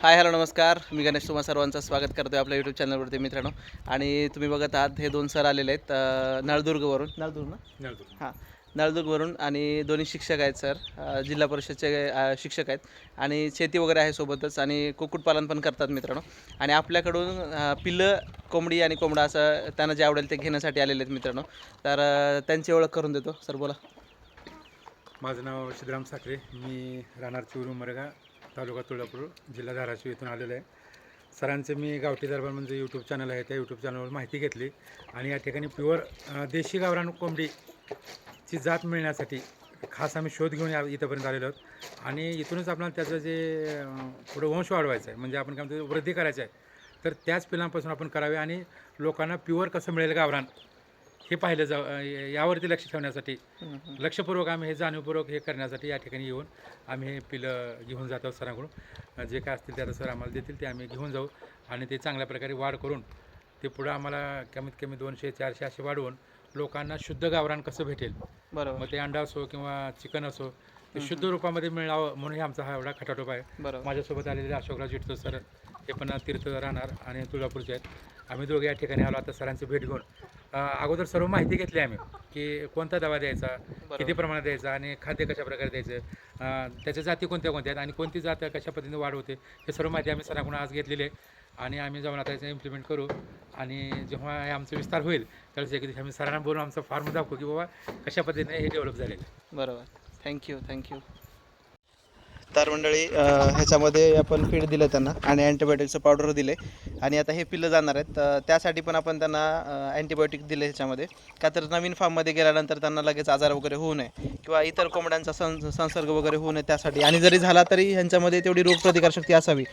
Hi hello नमस्कार. मी गणेश तुम्हा सर्वांचं स्वागत करतो आहे आपल्या यूट्यूब चॅनलवरती मित्रांनो. आणि तुम्ही बघत आहात हे दोन सर आलेले आहेत नळदुर्गवरून. नळदुर्ग ना? हां. नळदुर्गवरून आणि दोन्ही शिक्षक आहेत सर. जिल्हा परिषदचे शिक्षक आहेत. आणि शेती वगैरे आहे सोबतच आणि कुक्कुटपालन पण करतात मित्रांनो. आणि आपल्याकडून पिल्लं कोंबडी आणि कोंबडा असं त्यांना जे आवडेल ते घेण्यासाठी आलेले आहेत मित्रांनो. तर त्यांची ओळख करून देतो सर बोला. माझं नाव सिद्धराम साखरे. मी राहणार चिवरू मरगा तालुका तुळजापूर जिल्हा धाराशिव इथून आलेलो आहे. सरांचे मी गावठी दरबार म्हणजे यूट्यूब चॅनल आहे त्या यूट्यूब चॅनलवर माहिती घेतली. आणि या ठिकाणी प्युअर देशी गावरान कोंबडीची जात मिळण्यासाठी खास आम्ही शोध घेऊन या इथंपर्यंत आलेलो आहोत. आणि इथूनच आपल्याला त्याचं जे पुढं वंश वाढवायचं आहे म्हणजे आपण काय म्हणतो वृद्धी करायचं आहे तर त्याच पिलांपासून आपण करावे आणि लोकांना प्युअर कसं मिळेल गावरान हे पाहिलं अ, यावरती लक्ष ठेवण्यासाठी. लक्षपूर्वक आम्ही हे जाणीवपूर्वक हे करण्यासाठी या ठिकाणी येऊन आम्ही हे पिलं घेऊन जातो सरांकडून. अ, जे काय असतील ते आता सर आम्हाला देतील ते आम्ही घेऊन जाऊ आणि ते चांगल्या प्रकारे वाढ करून ते पुढं आम्हाला कमीत कमी दोनशे चारशे असे वाढवून लोकांना शुद्ध गावरान कसं भेटेल? बरोबर. मग ते अंडा असो किंवा चिकन असो ते शुद्ध रूपामध्ये मिळावं म्हणून हे आमचा हा एवढा खटाटोप आहे. माझ्यासोबत आलेले अशोकराव जिटतो सर हे पण तीर्थ राहणार आणि तुळजापूरचे आहेत. आम्ही दोघे या ठिकाणी आलो आता सरांची भेट घेऊन अगोदर सर्व माहिती घेतली आम्ही की कोणता दवा द्यायचा किती प्रमाणात द्यायचा आणि खाद्य कशा प्रकारे द्यायचं त्याच्या जाती कोणत्या कोणत्या आहेत आणि कोणती जात कशा पद्धतीने वाढ होते हे सर्व माहिती आम्ही सरांकडून आज घेतलेली आहे. आणि आम्ही जाऊन आता याचं इम्प्लिमेंट करू आणि जेव्हा आमचा विस्तार होईल त्यावेळेस एक दिवशी आम्ही सरांना बोलून आमचा फार्म दाखवू की बाबा कशा पद्धतीने हे डेव्हलप झालेलं आहे. बरोबर. थँक्यू थँक्यू तर मंडळी ह्याच्यामध्ये आपण फीड दिलं त्यांना आणि अँटीबायोटिकचं पावडर दिले. आणि आता हे पिल्लं जाणार आहेत. तर त्यासाठी पण आपण त्यांना अँटीबायोटिक दिले ह्याच्यामध्ये. का तर नवीन फार्ममध्ये गेल्यानंतर त्यांना लगेच आजार वगैरे होऊ नये किंवा इतर कोंबड्यांचा सं संसर्ग वगैरे होऊ नये त्यासाठी. आणि जरी झाला तरी ह्यांच्यामध्ये तेवढी रोगप्रतिकारशक्ती असावी.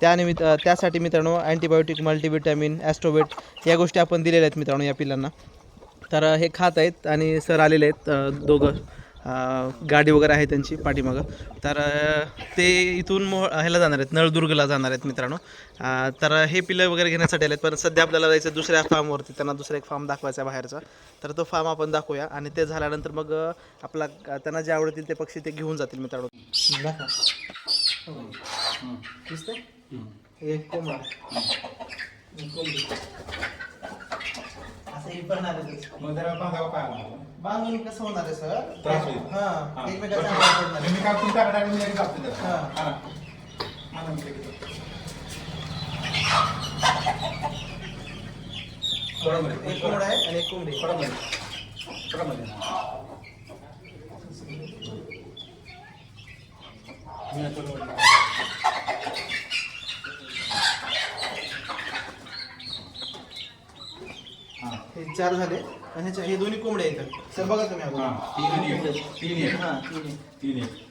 त्यानिमित्त त्यासाठी मित्रांनो अँटीबायोटिक मल्टीविटॅमिन ॲस्ट्रोवेट या गोष्टी आपण दिलेल्या आहेत मित्रांनो या पिल्लांना तर हे खात आहेत आणि सर आलेले आहेत दोघं. गाडी वगैरे आहे त्यांची पाठीमागं. तर ते इथून मोह ह्याला जाणार आहेत नळदुर्गला जाणार आहेत मित्रांनो. तर हे पिलं वगैरे घेण्यासाठी आलेत पण सध्या आपल्याला जायचं दुसऱ्या फार्मवरती त्यांना दुसरा एक फार्म दाखवायचा आहे बाहेरचा. तर तो फार्म आपण दाखवूया आणि ते झाल्यानंतर मग आपला त्यांना जे आवडतील ते पक्षी ते घेऊन जातील मित्रांनो. दिसतंय? एक कोंबडा. असं हे पण आलेलंच. मग जरा बांधावं काय बांधून कसं होणार आहे सर त्रास होईल. हा एकमेकांच्या अंगावर पडणार आहे. मी काय तुमच्याकडे मी लगेच जातो त्याला. हा. हा ना. हा ना, मी लगेच जातो. थोडं एक कोंबडा आहे आणि एक कोंबडी थोडं मध्ये. थोडं मध्ये. मी आता मध्ये. हा. हे चार झाले आणि ह्याच्या हे दोन्ही कोंबडे आहेत सर बघा तुम्ही हा. अगोदर. तीन एक. तीन एक. हा तीन आहे. तीन एक.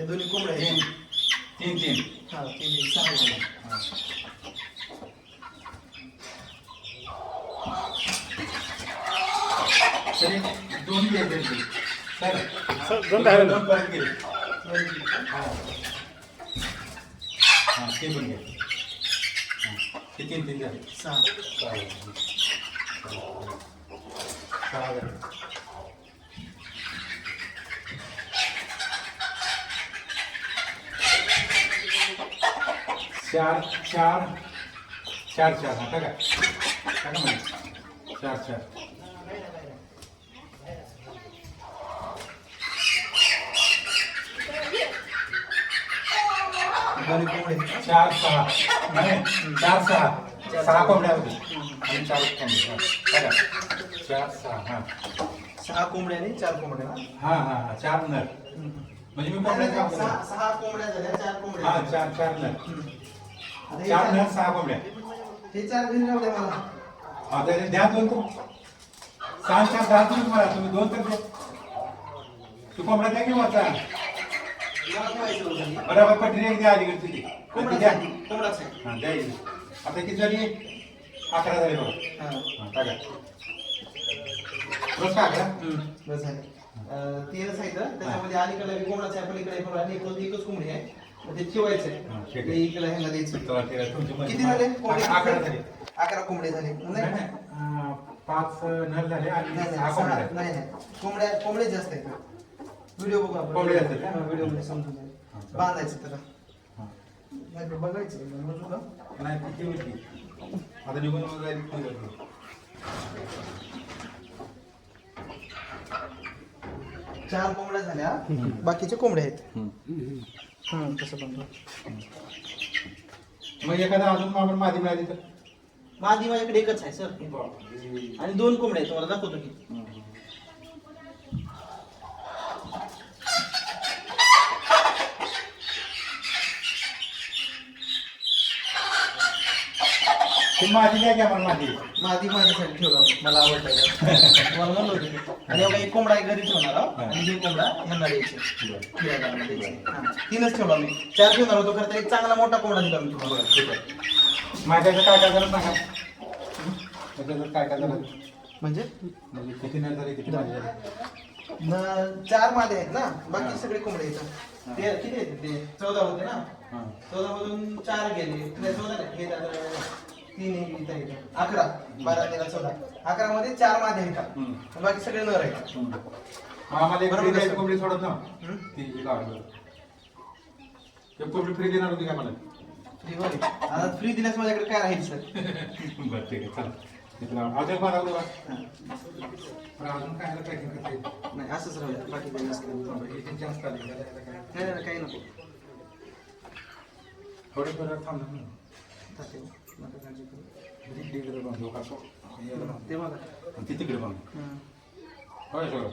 दोन्ही कोंबडे आहेत तीन तीन हा तीन आहे. सहा झाले. तरी. सर दोन दोन परत गेले. हा. हा, ते पण. हा, तीन झाले. सहा. सहा. चार चार चार चार. म्हणजे चार चार. दोन्ही कोंबडे चार सहा नाही चार सहा सहा कोंबड्या होती आणि चार कोंबड्या बघा चार सहा हां सहा कोंबड्या आणि चार कोंबड्या हां हा हा हा चार नर म्हणजे मी कोंबड्या सहा सहा कोंबड्या झाल्या चार कोंबड्या हा चार चार नर आता चार नर सहा कोंबड्या हे चार घरी लावले मला हा त्याने द्या दोन तर सहा चार दहा तुम्ही मला तुम्ही दोन तर द्या तू कोंबड्या द्या की वाचा मला ठेवायचं होतं हे. बरोबर पटरी एक द्या अलीकडे तुझी द्या. कोंबडाच आहे. हा द्या इकडे. आता किती झाली? अकरा झाली बघा. हा. हा टाका. बस का अकरा? बस झाले अं, तेरच आहे इथं. त्याच्यामध्ये अलीकडे कोंबडाच आहे पलीकडे आणि एकच एकच कोंबडी आहे. ते हा, ठीक ते आहे. इकडे द्यायचं तर तुमचे किती झाले? कोंबडे अकरा झाले. अकरा कोंबडे झाले. नाही, नाही. नाही. अं, पाच नर झाले आणि नाही सहा नाही. कोंबड्या सहा- आहेत. नाही नाही. कोंबड्या कोंबडे जास्त आहेत. व्हिडिओ बघू आपण. का? व्हिडिओमध्ये समजून जाईल. बांधायचं त्याला. हा. नाही, बघायचं. समजू का? नाही किती होती आता निघून जाईल? चार कोंबड्या झाल्या. बाकीचे कोंबडे आहेत. हम्म, तसं पण मग एखादा अजून आपण मादी मिळाली तर? माझी माझ्याकडे एकच आहे सर. आणि दोन कोंबड्या आहेत. तुम्हाला दाखवतो की. ते मादी काय घ्या मला मादी माझी माझ्यासाठी ठेवला. मला आवडतं तुम्हाला म्हणलं होतं. आणि एवढा एक कोंबडा एक घरी ठेवणार आहोत आणि दोन कोंबडा यांना द्यायचे हा. तीनच ठेवला मी. चार ठेवणार होतो खरं तर एक चांगला मोठा कोंबडा दिला मी तुम्हाला. माझ्याचं काय काय झालं सांगा त्याच्याचं काय काय झालं म्हणजे? म्हणजे किती नर झाले किती झाले? न- चार मादे आहेत ना. बाकी सगळे कोंबडे आहेत. ते किती आहेत? ते चौदा होते ना. हां. चौदा मधून चार गेले. नाही, चौदा नाही. हे तीन इथं आहेत. अकरा बारा तेरा चौदा अकरा मध्ये चार मादे हम्म. बाकी सगळे नर आहेत आम्हाला एक फ्री द्यायची? कोंबडी सोडत ना? ती एक कोंबडी फ्री देणार होती का मला फ्री. आता फ्री दिल्यास माझ्याकडे काय राहील सर बरं ठीक आहे चला अजून काय पॅकिंग करता येईल नाही असंच राहू. बाकी काही नसतं. नाही हे त्यांची जास्त आली त्याला- त्याला काय? नाही, नाही काही नको थोडं थोडं थांब ना. नका काळजी करू. ते बघा ती तिकडे बांध. हम्म. होय सगळं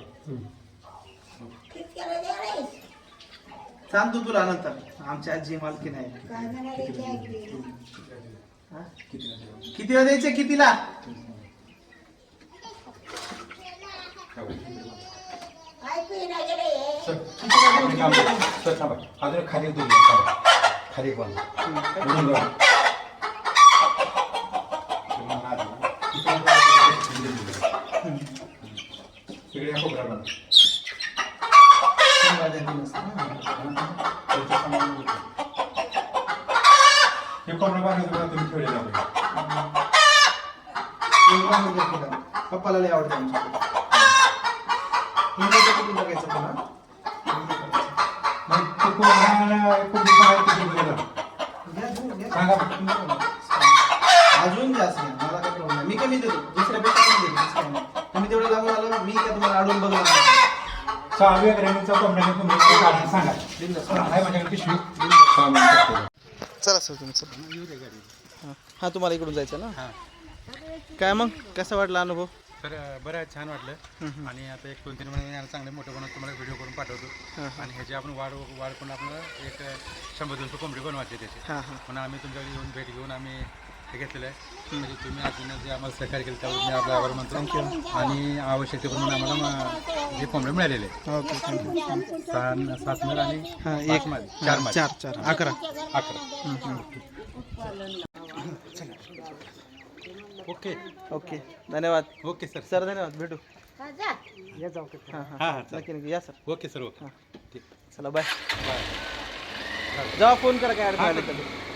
सांगतो तुला नंतर आमची आजी मालकी नाही हा? किती झाले? कितीला द्यायचे कितीला खाली खाली ऐकू गेले सर, आणि काम कर. सर, थांबा. अजून एक खाली एक दोन मिनिट थांबा. खाली एक बांध. अजून बांध. तुम्हाला आधी ना. तिकडे या कोपऱ्याला हे तुम्ही ठेवलेलं आहे. पप्पाला लय आवडतं आमच्या कुठून बघायचं पुन्हा मग अजून जास्त मला काही प्रॉब्लेम मी कमी देतो दुसऱ्यापेक्षा कमी देतो तसं काही नाही. तुम्ही तेवढं लांबून आलं मी काय तुम्हाला अडवून बघणार नाही. सहाव्या ग्रॅमीचा कोंबड्याने तुम्ही काढून सांगा. आहे माझ्याकडे पिशवी. सहा मिनिटं. चला सर तुम्ही चला. हां हां तुम्हाला इकडून जायचं ना? हां. काय मग? कसा वाटला अनुभव? तर बरं आहे छान वाटलं. आणि आता एक दोन तीन महिने चांगले मोठे बनवून तुम्हाला व्हिडिओ करून पाठवतो. हां आणि ह्याची आपण वाढ वाढ करून आपण एक शंभर दोनशे कोंबडी बनवायची त्याची. हां हां. म्हणून आम्ही तुमच्याकडे येऊन भेट घेऊन आम्ही हे घेतलेलं आहे. म्हणजे तुम्ही अजून जे आम्हाला सहकार्य केलं त्यावर मी आपला आभार मानतो. आणि आवश्यकतेप्रमाणे आम्हाला म- हे कोंबडे मिळालेले. ओके थँक्यू सहा सात मेल आणि हां एक मादी. चार मादी. चार चार. अकरा. अकरा. ओके. ओके. धन्यवाद. Okay sir. सर धन्यवाद. भेटू. हा जा हां हां हां हां नक्की नक्की. या सर. Okay sir. ओके. हां. ठीक चला बाय. बाय. जेव्हा फोन करा काय अडचण आली तर.